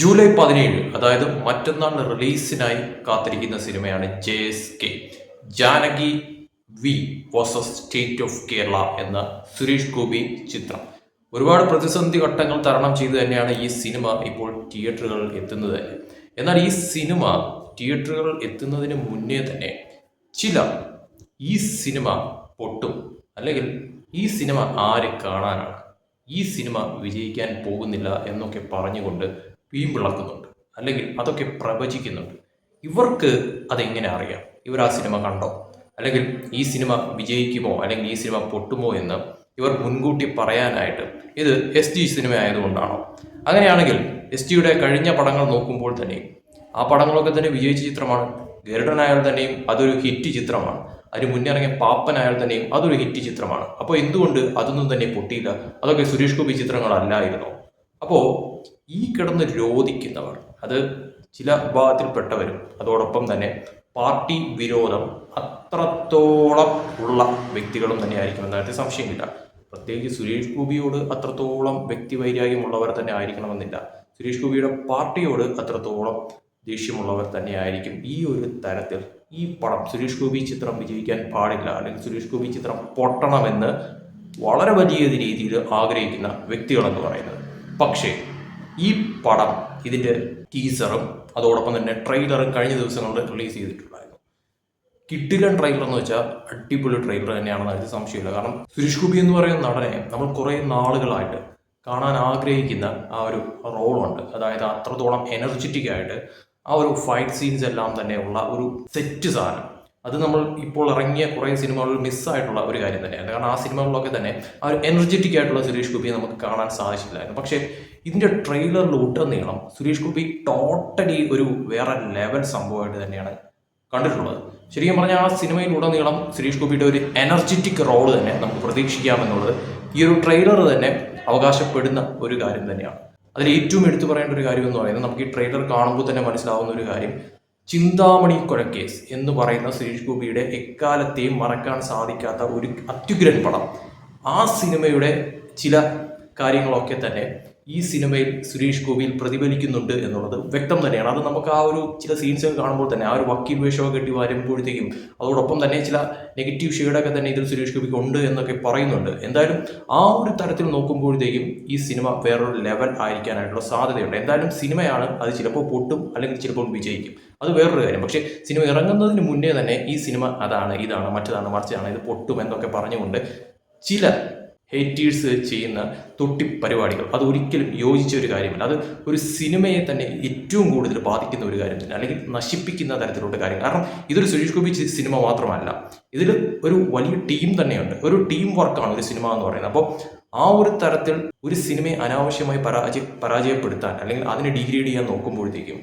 July പതിനേഴ് അതായത് മറ്റന്നാൾ റിലീസിനായി കാത്തിരിക്കുന്ന സിനിമയാണ് J S K. Janaki V versus state of Kerala എന്ന സുരേഷ് ഗോപി ചിത്രം. ഒരുപാട് പ്രതിസന്ധി ഘട്ടങ്ങൾ തരണം ചെയ്ത് തന്നെയാണ് ഈ സിനിമ ഇപ്പോൾ തിയേറ്ററുകളിൽ എത്തുന്നത്. തന്നെ എന്നാൽ ഈ സിനിമ തിയേറ്ററുകളിൽ എത്തുന്നതിന് മുന്നേ തന്നെ ചില ഈ സിനിമ പൊട്ടും. അല്ലെങ്കിൽ ഈ സിനിമ ആര് കാണാനാണ്? ഈ സിനിമ വിജയിക്കാൻ പോകുന്നില്ല എന്നൊക്കെ പറഞ്ഞുകൊണ്ട് വീമ്പിളക്കുന്നുണ്ട് അല്ലെങ്കിൽ അതൊക്കെ പ്രവചിക്കുന്നുണ്ട്. ഇവർക്ക് അതെങ്ങനെ അറിയാം? ഇവർ ആ സിനിമ കണ്ടോ? അല്ലെങ്കിൽ ഈ സിനിമ വിജയിക്കുമോ? അല്ലെങ്കിൽ ഈ സിനിമ പൊട്ടുമോ എന്ന് ഇവർ മുൻകൂട്ടി പറയാനായിട്ട് ഇത് എസ് ജി സിനിമ ആയതുകൊണ്ടാണോ അങ്ങനെയാണെങ്കിൽ എസ് ജിയുടെ കഴിഞ്ഞ പടങ്ങൾ നോക്കുമ്പോൾ തന്നെ ആ പടങ്ങളൊക്കെ തന്നെ വിജയിച്ച ചിത്രമാണ്. ഗരുഡനായാൽ തന്നെയും അതൊരു ഹിറ്റ് ചിത്രമാണ്. അതിന് മുന്നേ ഇറങ്ങിയ പാപ്പനായാൽ തന്നെയും അതൊരു ഹിറ്റ് ചിത്രമാണ്. അപ്പോൾ എന്തുകൊണ്ട് അതൊന്നും തന്നെ പൊട്ടിയില്ല? അതൊക്കെ സുരേഷ് ഗോപി ചിത്രങ്ങളല്ലായിരുന്നു? അപ്പോൾ ഈ കിടന്ന് രോധിക്കുന്നവർ അത് ചില വിഭാഗത്തിൽപ്പെട്ടവരും അതോടൊപ്പം തന്നെ പാർട്ടി വിരോധം അത്രത്തോളം ഉള്ള വ്യക്തികളും തന്നെ ആയിരിക്കും കാര്യത്തിൽ സംശയമില്ല. പ്രത്യേകിച്ച് സുരേഷ് ഗോപിയോട് അത്രത്തോളം വ്യക്തിവൈരാഗ്യമുള്ളവർ തന്നെ ആയിരിക്കണമെന്നില്ല. സുരേഷ് ഗോപിയുടെ പാർട്ടിയോട് അത്രത്തോളം ദേഷ്യമുള്ളവർ തന്നെ ആയിരിക്കും ഈ ഒരു തരത്തിൽ ഈ പടം. സുരേഷ് ഗോപി ചിത്രം വിജയിക്കാൻ പാടില്ല അല്ലെങ്കിൽ സുരേഷ് ഗോപി ചിത്രം പൊട്ടണമെന്ന് വളരെ വലിയ രീതിയിൽ ആഗ്രഹിക്കുന്ന വ്യക്തികളെന്ന് പറയുന്നത്. പക്ഷേ ഈ പടം ഇതിന്റെ ടീസറും അതോടൊപ്പം തന്നെ ട്രെയിലറും കഴിഞ്ഞ ദിവസങ്ങളിൽ റിലീസ് ചെയ്തിട്ടുണ്ടായിരുന്നു. കിട്ടിലൻ ട്രെയിലർ എന്ന് വെച്ചാൽ അടിപൊളി ട്രെയിലർ തന്നെയാണെന്ന് അതിൽ സംശയമില്ല. കാരണം സുരേഷ് ഗോപി എന്ന് പറയുന്ന നടനെ നമ്മൾ കുറേ നാളുകളായിട്ട് കാണാൻ ആഗ്രഹിക്കുന്ന ആ ഒരു റോളുണ്ട് അതായത് അത്രത്തോളം എനർജറ്റിക് ആയിട്ട് ആ ഒരു ഫൈറ്റ് സീൻസ് എല്ലാം തന്നെ ഉള്ള ഒരു സെറ്റ് സാധനം. അത് നമ്മൾ ഇപ്പോൾ ഇറങ്ങിയ കുറേ സിനിമകളിൽ മിസ്സായിട്ടുള്ള ഒരു കാര്യം തന്നെയാണ്. കാരണം ആ സിനിമകളിലൊക്കെ തന്നെ ആ ഒരു എനർജറ്റിക് ആയിട്ടുള്ള സുരേഷ് ഗോപിയെ നമുക്ക് കാണാൻ സാധിച്ചില്ലായിരുന്നു. പക്ഷേ ഇതിന്റെ ട്രെയിലറിൽ ഉടനീളം സുരേഷ് ഗോപി ടോട്ടലി ഒരു വേറെ ലെവൽ സംഭവമായിട്ട് തന്നെയാണ് കണ്ടിട്ടുള്ളത്. ശരിക്കും പറഞ്ഞാൽ ആ സിനിമയിലുടനീളം സുരേഷ് ഗോപിയുടെ ഒരു എനർജറ്റിക് റോൾ തന്നെ നമുക്ക് പ്രതീക്ഷിക്കാമെന്നുള്ളത് ഈ ഒരു ട്രെയിലർ തന്നെ അവകാശപ്പെടുന്ന ഒരു കാര്യം തന്നെയാണ്. അതിൽ ഏറ്റവും എടുത്തു പറയേണ്ട ഒരു കാര്യം എന്ന് പറയുന്നത് നമുക്ക് ഈ ട്രെയിലർ കാണുമ്പോൾ തന്നെ മനസ്സിലാവുന്ന ഒരു കാര്യം ചിന്താമണി കൊലക്കേസ് എന്ന് പറയുന്ന സുരേഷ് ഗോപിയുടെ എക്കാലത്തെയും മറക്കാൻ സാധിക്കാത്ത ഒരു അത്യുഗ്രൻ പടം. ആ സിനിമയുടെ ചില കാര്യങ്ങളൊക്കെ തന്നെ ഈ സിനിമയിൽ സുരേഷ് ഗോപിയിൽ പ്രതിഫലിക്കുന്നുണ്ട് എന്നുള്ളത് വ്യക്തം തന്നെയാണ്. അത് നമുക്ക് ആ ഒരു ചില സീൻസ് കാണുമ്പോൾ തന്നെ ആ ഒരു വക്കീൽ വേഷമൊക്കെ കെട്ടി വരുമ്പോഴത്തേക്കും അതോടൊപ്പം തന്നെ ചില നെഗറ്റീവ് ഷെയ്ഡൊക്കെ തന്നെ ഇതിൽ സുരേഷ് ഗോപിക്ക് ഉണ്ട് എന്നൊക്കെ പറയുന്നുണ്ട്. എന്തായാലും ആ ഒരു തരത്തിൽ നോക്കുമ്പോഴത്തേക്കും ഈ സിനിമ വേറൊരു ലെവൽ ആയിരിക്കാനായിട്ടുള്ള സാധ്യതയുണ്ട്. എന്തായാലും സിനിമയാണ് അത് ചിലപ്പോൾ പൊട്ടും അല്ലെങ്കിൽ ചിലപ്പോൾ വിജയിക്കും. അത് വേറൊരു കാര്യം. പക്ഷേ സിനിമ ഇറങ്ങുന്നതിന് മുന്നേ തന്നെ ഈ സിനിമ അതാണ് ഇതാണ് മറ്റതാണ് മറിച്ചതാണ് ഇത് പൊട്ടും എന്നൊക്കെ പറഞ്ഞുകൊണ്ട് ചില ഹേറ്റേഴ്സ് ചെയ്യുന്ന തൊട്ടി പരിപാടികൾ അത് ഒരിക്കലും യോജിച്ച ഒരു കാര്യമല്ല. അത് ഒരു സിനിമയെ തന്നെ ഏറ്റവും കൂടുതൽ ബാധിക്കുന്ന ഒരു കാര്യം തന്നെ. അല്ലെങ്കിൽ നശിപ്പിക്കുന്ന തരത്തിലുള്ള കാര്യം. കാരണം ഇതൊരു സുരേഷ് ഗോപി സിനിമ മാത്രമല്ല. ഇതിൽ ഒരു വലിയ ടീം തന്നെയുണ്ട്. ഒരു ടീം വർക്കാണ് ഒരു സിനിമ എന്ന് പറയുന്നത്. അപ്പോൾ ആ ഒരു തരത്തിൽ ഒരു സിനിമയെ അനാവശ്യമായി പരാജയ പരാജയപ്പെടുത്താൻ അല്ലെങ്കിൽ അതിനെ ഡിഗ്രേഡ് ചെയ്യാൻ നോക്കുമ്പോഴത്തേക്കും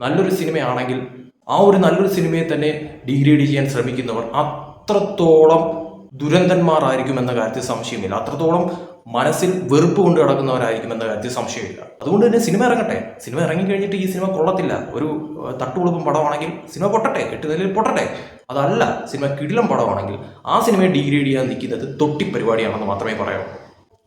നല്ലൊരു സിനിമയാണെങ്കിൽ ആ ഒരു നല്ലൊരു സിനിമയെ തന്നെ ഡിഗ്രേഡ് ചെയ്യാൻ ശ്രമിക്കുന്നവർ അത്രത്തോളം ദുരന്തന്മാരായിരിക്കും എന്ന കാര്യത്തിൽ സംശയമില്ല. അത്രത്തോളം മനസ്സിൽ വെറുപ്പ് കൊണ്ട് കിടക്കുന്നവരായിരിക്കും എന്ന കാര്യത്തിൽ സംശയമില്ല. അതുകൊണ്ട് തന്നെ സിനിമ ഇറങ്ങട്ടെ. സിനിമ ഇറങ്ങി കഴിഞ്ഞിട്ട് ഈ സിനിമ കൊള്ളത്തില്ല. ഒരു ഏഹ്, പടമാണെങ്കിൽ സിനിമ പൊട്ടട്ടെ. എട്ട് നിലയിൽ പൊട്ടട്ടെ. അതല്ല സിനിമ കിടിലം പടമാണെങ്കിൽ ആ സിനിമയെ ഡിഗ്രേഡ് ചെയ്യാൻ നിൽക്കുന്നത് തൊട്ടി പരിപാടിയാണെന്ന് മാത്രമേ പറയാവൂ.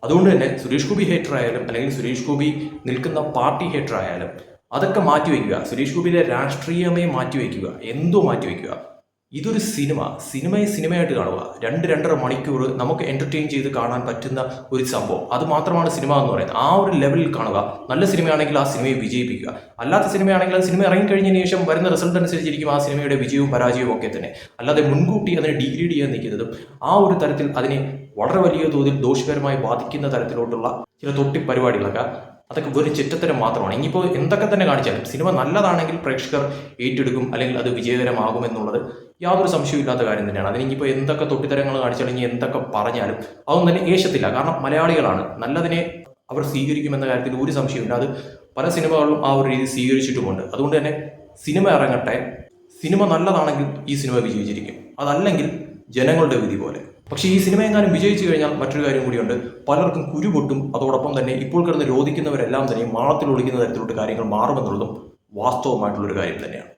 അതുകൊണ്ട് തന്നെ സുരേഷ് ഗോപി ഹേറ്റർ ആയാലും അല്ലെങ്കിൽ സുരേഷ് ഗോപി നിൽക്കുന്ന പാർട്ടി ഹേറ്റർ ആയാലും അതൊക്കെ മാറ്റിവെക്കുക. സുരേഷ് ഗോപിയിലെ രാഷ്ട്രീയമേ മാറ്റിവെക്കുക. എന്തോ മാറ്റിവെക്കുക. ഇതൊരു സിനിമ. സിനിമയെ സിനിമയായിട്ട് കാണുക. രണ്ട് രണ്ടര മണിക്കൂർ നമുക്ക് എന്റർടൈൻ ചെയ്ത് കാണാൻ പറ്റുന്ന ഒരു സംഭവം. അത് മാത്രമാണ് സിനിമ എന്ന് പറയുന്നത്. ആ ഒരു ലെവലിൽ കാണുക. നല്ല സിനിമയാണെങ്കിൽ ആ സിനിമയെ വിജയിപ്പിക്കുക. അല്ലാത്ത സിനിമയാണെങ്കിൽ ആ സിനിമ ഇറങ്ങിക്കഴിഞ്ഞതിന് ശേഷം വരുന്ന റിസൾട്ട് അനുസരിച്ചിരിക്കും ആ സിനിമയുടെ വിജയവും പരാജയവും ഒക്കെ തന്നെ. അല്ലാതെ മുൻകൂട്ടി അതിനെ ഡിഗ്രേഡ് ചെയ്യാൻ നിൽക്കുന്നതും ആ ഒരു തരത്തിൽ അതിനെ വളരെ വലിയ തോതിൽ ദോഷകരമായി ബാധിക്കുന്ന തരത്തിലോട്ടുള്ള ചില തൊട്ടി പരിപാടികളൊക്കെ അതൊക്കെ വെറും ചിറ്റത്തരം മാത്രമാണ്. ഇനിയിപ്പോൾ എന്തൊക്കെ തന്നെ കാണിച്ചാലും സിനിമ നല്ലതാണെങ്കിൽ പ്രേക്ഷകർ ഏറ്റെടുക്കും അല്ലെങ്കിൽ അത് വിജയകരമാകും എന്നുള്ളത് യാതൊരു സംശയമില്ലാത്ത കാര്യം തന്നെയാണ്. അതിന് ഇനിയിപ്പോൾ എന്തൊക്കെ തൊട്ടിത്തരങ്ങൾ കാണിച്ചാലും എന്തൊക്കെ പറഞ്ഞാലും അതൊന്നും തന്നെ ഏശത്തില്ല. കാരണം മലയാളികളാണ്. നല്ലതിനെ അവർ സ്വീകരിക്കുമെന്ന കാര്യത്തിൽ ഒരു സംശയമില്ല അത് പല സിനിമകളും ആ ഒരു രീതി സ്വീകരിച്ചിട്ടുമുണ്ട്. അതുകൊണ്ട് തന്നെ സിനിമ ഇറങ്ങട്ടെ. സിനിമ നല്ലതാണെങ്കിൽ ഈ സിനിമ വിജയിച്ചിരിക്കും. അതല്ലെങ്കിൽ ജനങ്ങളുടെ വിധി പോലെ. പക്ഷേ ഈ സിനിമ എങ്ങാനും വിജയിച്ചു കഴിഞ്ഞാൽ മറ്റൊരു കാര്യം കൂടിയുണ്ട്. പലർക്കും കുരു പൊട്ടും. അതോടൊപ്പം തന്നെ ഇപ്പോൾ കിടന്ന് രോധിക്കുന്നവരെല്ലാം തന്നെ മാളത്തിൽ ഒളിക്കുന്ന തരത്തിലോട്ട് കാര്യങ്ങൾ മാറുമെന്നുള്ളതും വാസ്തവമായിട്ടുള്ളൊരു കാര്യം തന്നെയാണ്.